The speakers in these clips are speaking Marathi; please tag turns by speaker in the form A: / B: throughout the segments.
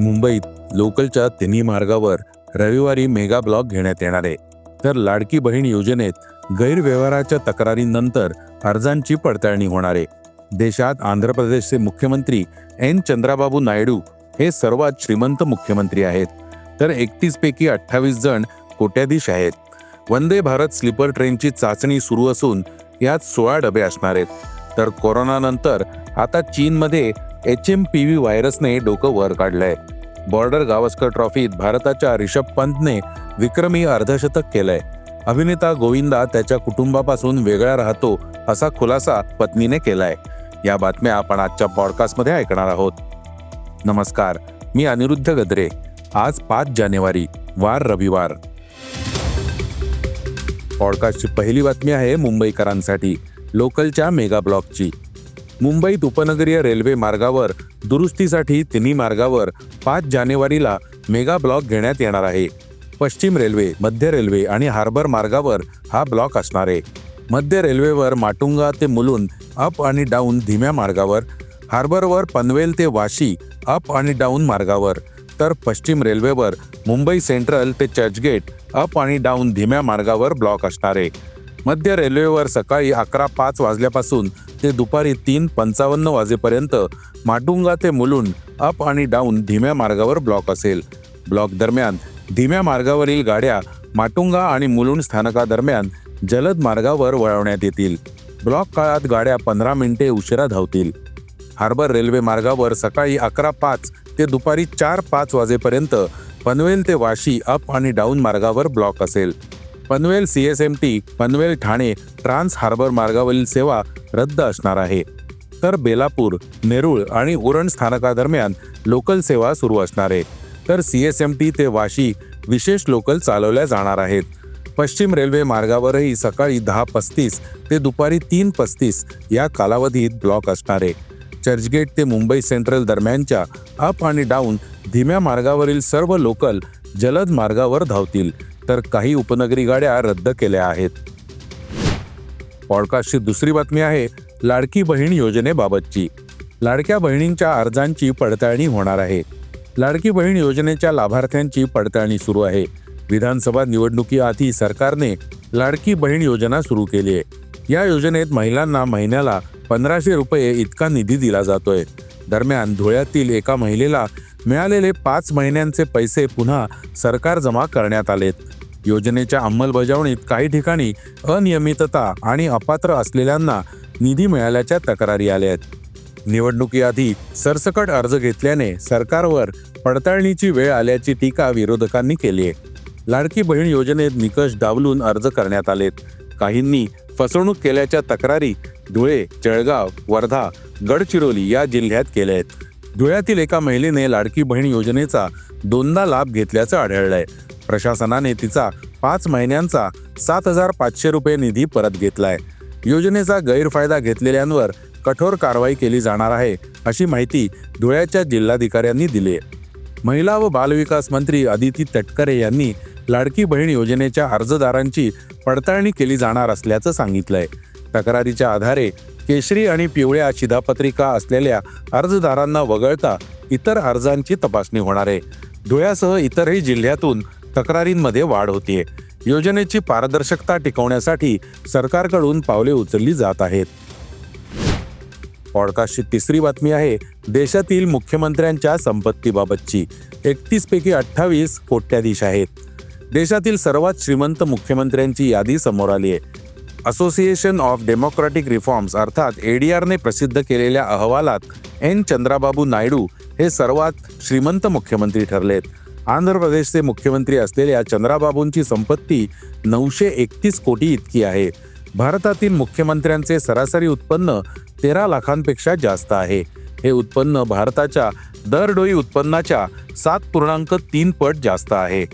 A: मुंबईत लोकलच्या तिन्ही मार्गावर रविवारी मेगा ब्लॉक घेण्यात येणार आहे. तर लाडकी बहीण योजनेत गैरव्यवहाराच्या तक्रारींनंतर अर्जांची पडताळणी होणार आहे. देशात आंध्र प्रदेशचे मुख्यमंत्री एन. चंद्राबाबू नायडू हे सर्वात श्रीमंत मुख्यमंत्री आहेत. तर एकतीस पैकी अठ्ठावीस जण कोट्याधीश आहेत. वंदे भारत स्लीपर ट्रेनची चाचणी सुरू असून यात सोळा डबे असणार आहेत. तर कोरोनानंतर आता चीनमध्ये एच एम पी व्ही व्हायरसने डोकं वर काढलंय. बॉर्डर गावस्कर ट्रॉफीत भारताच्या रिषभ पंतने विक्रमी अर्धशतक केलंय. अभिनेता गोविंदा त्याच्या कुटुंबापासून वेगळा राहतो असा खुलासा पत्नीने केलाय. या बातम्या आपण आजच्या पॉडकास्टमध्ये ऐकणार आहोत. नमस्कार मी अनिरुद्ध गद्रे. आज पाच जानेवारी वार रविवार. पॉडकास्टची पहिली बातमी आहे मुंबईकरांसाठी लोकलच्या मेगा ब्लॉकची मुंबईत उपनगरीय रेल्वे मार्गावर दुरुस्तीसाठी तिन्ही मार्गावर पाच जानेवारीला मेगा ब्लॉक घेण्यात येणार आहे. पश्चिम रेल्वे मध्य रेल्वे आणि हार्बर मार्गावर हा ब्लॉक असणार आहे. मध्य रेल्वेवर माटुंगा ते मुलुंद अप आणि डाऊन धीम्या मार्गावर हार्बरवर पनवेल ते वाशी अप आणि डाऊन मार्गावर तर पश्चिम रेल्वेवर मुंबई सेंट्रल ते चर्चगेट अप आणि डाऊन धीम्या मार्गावर ब्लॉक असणार आहे. मध्य रेल्वेवर सकाळी अकरा पाच वाजल्यापासून ते दुपारी तीन पंचावन्न वाजेपर्यंत माटुंगा ते मुलुंड अप आणि डाऊन धीम्या मार्गावर ब्लॉक असेल. ब्लॉक दरम्यान धीम्या मार्गावरील गाड्या माटुंगा आणि मुलुंड स्थानकादरम्यान जलद मार्गावर वळवण्यात येतील. ब्लॉक काळात गाड्या पंधरा मिनिटे उशिरा धावतील. हार्बर रेल्वे मार्गावर सकाळी अकरा पाच ते दुपारी चार पाच वाजेपर्यंत पनवेल ते वाशी अप आणि डाऊन मार्गावर ब्लॉक असेल. Panvel C S M T Panvel Thane trans harbour मार्गावरील सेवा रद्द असणार आहे. तर बेलापूर नेरूळ आणि उरण स्थानकादरम्यान लोकल सेवा सुरू असणार आहे. तर सी एस एम टी ते वाशी विशेष लोकल चालवल्या जाणार आहेत. पश्चिम रेल्वे मार्गावरही सकाळी दहा पस्तीस ते दुपारी तीन पस्तीस या कालावधीत ब्लॉक असणार आहे. चर्चगेट ते मुंबई सेंट्रल दरम्यानच्या अप आणि डाऊन धीम्या मार्गावरील सर्व लोकल जलद मार्गावर धावतील. तर काही उपनगरी गाड्या रद्द केल्या आहेत. पॉडकास्टची दुसरी बातमी आहे लाडकी बहीण योजनेबाबतची. लाडक्या बहिणींच्या अर्जांची पडताळणी होणार आहे. लाडकी बहीण योजनेच्या लाभार्थ्यांची पडताळणी सुरू आहे. विधानसभा निवडणुकीआधी सरकारने लाडकी बहीण योजना सुरू केली आहे. या योजनेत महिलांना महिन्याला पंधराशे रुपये इतका निधी दिला जातोय. दरम्यान धुळ्यातील एका महिलेला मिळालेले पाच महिन्यांचे पैसे पुन्हा सरकार जमा करण्यात आलेत. योजनेच्या अंमलबजावणीत काही ठिकाणी अनियमितता आणि अपात्र असलेल्यांना निधी मिळाल्याच्या तक्रारी आल्या आहेत. निवडणुकीआधी सरसकट अर्ज घेतल्याने सरकारवर पडताळणीची वेळ आल्याची टीका विरोधकांनी केली आहे. लाडकी बहीण योजनेत निकष डावलून अर्ज करण्यात आलेत. काहींनी फसवणूक केल्याच्या तक्रारी धुळे जळगाव वर्धा गडचिरोली या जिल्ह्यात केल्या आहेत. धुळ्यातील एका महिलेने लाडकी बहीण योजनेचा दोनदा लाभ घेतल्याचं आढळलंय. प्रशासनाने तिचा पाच महिन्यांचा सात हजार पाचशे रुपये निधी परत घेतलाय. योजनेचा गैरफायदा घेतलेल्यांवर कठोर कारवाई केली जाणार आहे अशी माहिती धुळ्याच्या जिल्हाधिकाऱ्यांनी दिली आहे महिला व बालविकास मंत्री अदिती तटकरे यांनी लाडकी बहीण योजनेच्या अर्जदारांची पडताळणी केली जाणार असल्याचं सांगितलंय. तक्रारीच्या आधारे केशरी आणि पिवळ्या शिधापत्रिका असलेल्या अर्जदारांना वगळता इतर अर्जांची तपासणी होणार आहे. धुळ्यासह इतरही जिल्ह्यातून तक्रारींमध्ये वाढ होतीये. योजनेची पारदर्शकता टिकवण्यासाठी सरकारकडून पावले उचलली जात आहेत. पॉडकास्टची तिसरी बातमी आहे देशातील मुख्यमंत्र्यांच्या संपत्तीबाबतची. एकतीस पैकी अठ्ठावीस कोट्याधीश आहेत. देशातील सर्वात श्रीमंत मुख्यमंत्र्यांची यादी समोर आली आहे. असोसिएशन ऑफ डेमोक्रॅटिक रिफॉर्म्स अर्थात एडीआरने प्रसिद्ध केलेल्या अहवालात एन. चंद्राबाबू नायडू हे सर्वात श्रीमंत मुख्यमंत्री ठरलेत. आंध्र प्रदेशचे मुख्यमंत्री असलेल्या चंद्राबाबूंची संपत्ती नऊशे एकतीस कोटी इतकी आहे. भारतातील मुख्यमंत्र्यांचे सरासरी उत्पन्न तेरा लाखांपेक्षा जास्त आहे. हे उत्पन्न भारताच्या दरडोई उत्पन्नाच्या सात पूर्णांक तीन पट जास्त आहे.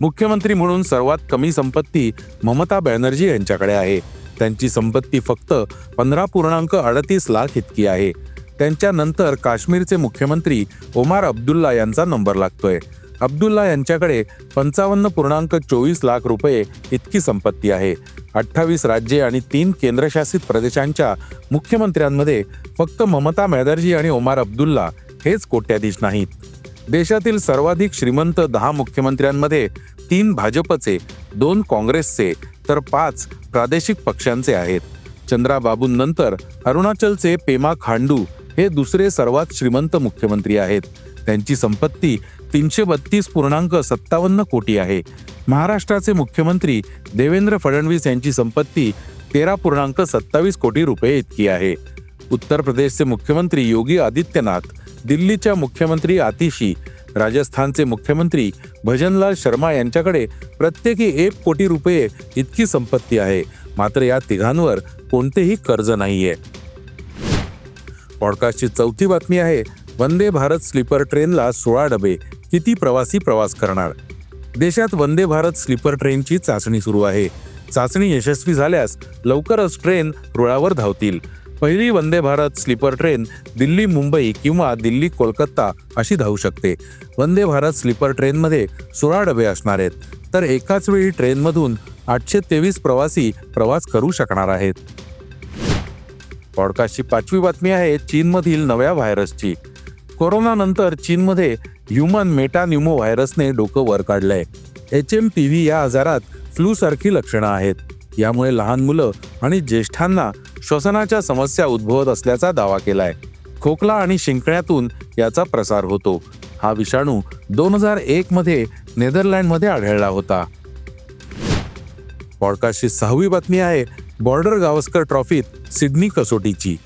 A: मुख्यमंत्री म्हणून सर्वात कमी संपत्ती ममता बॅनर्जी यांच्याकडे आहे. त्यांची संपत्ती फक्त पंधरा पूर्णांक अडतीस लाख इतकी आहे. त्यांच्यानंतर काश्मीरचे मुख्यमंत्री ओमार अब्दुल्ला यांचा नंबर लागतोय. अब्दुल्ला यांच्याकडे पंचावन्न पूर्णांक चोवीस लाख रुपये इतकी संपत्ती आहे. अठ्ठावीस राज्ये आणि तीन केंद्रशासित प्रदेशांच्या मुख्यमंत्र्यांमध्ये फक्त ममता बॅनर्जी आणि ओमार अब्दुल्ला हेच कोट्याधीश नाहीत. देशातील सर्वाधिक श्रीमंत दहा मुख्यमंत्र्यांमध्ये तीन भाजपचे दोन काँग्रेसचे तर पाच प्रादेशिक पक्षांचे आहेत. चंद्राबाबूंनंतर अरुणाचलचे पेमा खांडू हे दुसरे सर्वात श्रीमंत मुख्यमंत्री आहेत. त्यांची संपत्ती तीनशे बत्तीस पूर्णांक सत्तावन्न कोटी आहे. महाराष्ट्राचे मुख्यमंत्री देवेंद्र फडणवीस यांची संपत्ती तेरा पूर्णांक सत्तावीस कोटी रुपये इतकी आहे. उत्तर प्रदेशचे मुख्यमंत्री योगी आदित्यनाथ दिल्लीच्या मुख्यमंत्री आतिशी राजस्थानचे मुख्यमंत्री भजनलाल शर्मा यांच्याकडे प्रत्येकी एक कोटी रुपये इतकी संपत्ती आहे. मात्र या तिघांवर कोणतेही कर्ज नाहीये. पॉडकास्टची चौथी बातमी आहे वंदे भारत स्लीपर ट्रेनला सोळा डबे किती प्रवासी प्रवास करणार? देशात वंदे भारत स्लीपर ट्रेनची चाचणी सुरू आहे. चाचणी यशस्वी झाल्यास लवकरच ट्रेन रुळावर धावतील. पहिली वंदे भारत स्लीपर ट्रेन दिल्ली मुंबई किंवा दिल्ली कोलकाता अशी धावू शकते. वंदे भारत स्लीपर ट्रेनमध्ये सोळा डबे असणार आहेत. तर एकाच वेळी ट्रेनमधून आठशे तेवीस प्रवासी प्रवास करू शकणार आहेत. पॉडकास्टची पाचवी बातमी आहे चीनमधील नव्या व्हायरसची. कोरोनानंतर चीनमध्ये ह्युमन मेटान्युमो व्हायरसने डोकं वर काढलंय. एच एम पी व्ही या आजारात फ्लू सारखी लक्षणं आहेत. यामुळे लहान मुलं आणि ज्येष्ठांना श्वसनाच्या समस्या उद्भवत असल्याचा दावा केलाय. खोकला आणि शिंकण्यातून याचा प्रसार होतो. हा विषाणू दोन हजार एक मध्ये नेदरलँडमध्ये आढळला होता. पॉडकास्टची सहावी बातमी आहे बॉर्डर गावस्कर ट्रॉफीत सिडनी कसोटीची.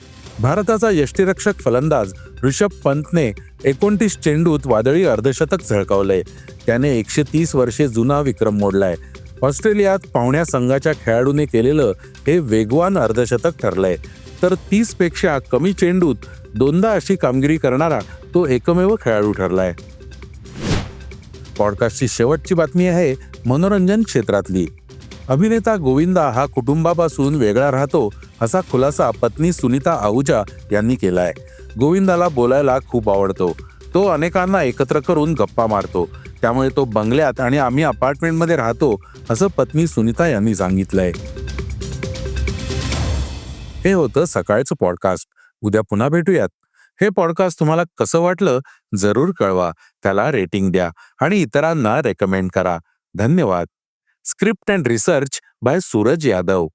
A: भारताचा यष्टीरक्षक फलंदाज ऋषभ पंतने एकोणतीस चेंडूत वादळी अर्धशतक झळकावलंय. त्याने एकशे तीस वर्षे जुना विक्रम मोडलाय. ऑस्ट्रेलियात पाहुण्या संघाच्या खेळाडूने केलेलं हे वेगवान अर्धशतक ठरलंय. तर तीसपेक्षा कमी चेंडूत दोनदा अशी कामगिरी करणारा तो एकमेव खेळाडू ठरलाय. पॉडकास्टची शेवटची बातमी आहे मनोरंजन क्षेत्रातली. अभिनेता गोविंदा हा कुटुंबापासून वेगळा राहतो असा खुलासा पत्नी सुनीता आहुजा यांनी केलाय. गोविंदाला बोलायला खूप आवडतो. तो अनेकांना एकत्र करून गप्पा मारतो. त्यामुळे तो बंगल्यात आणि आम्ही अपार्टमेंटमध्ये राहतो असं पत्नी सुनीता यांनी सांगितलंय. हे होतं सकाळचं पॉडकास्ट. उद्या पुन्हा भेटूयात. हे पॉडकास्ट तुम्हाला कसं वाटलं जरूर कळवा. त्याला रेटिंग द्या आणि इतरांना रेकमेंड करा. धन्यवाद. Script and research by Suraj Yadav.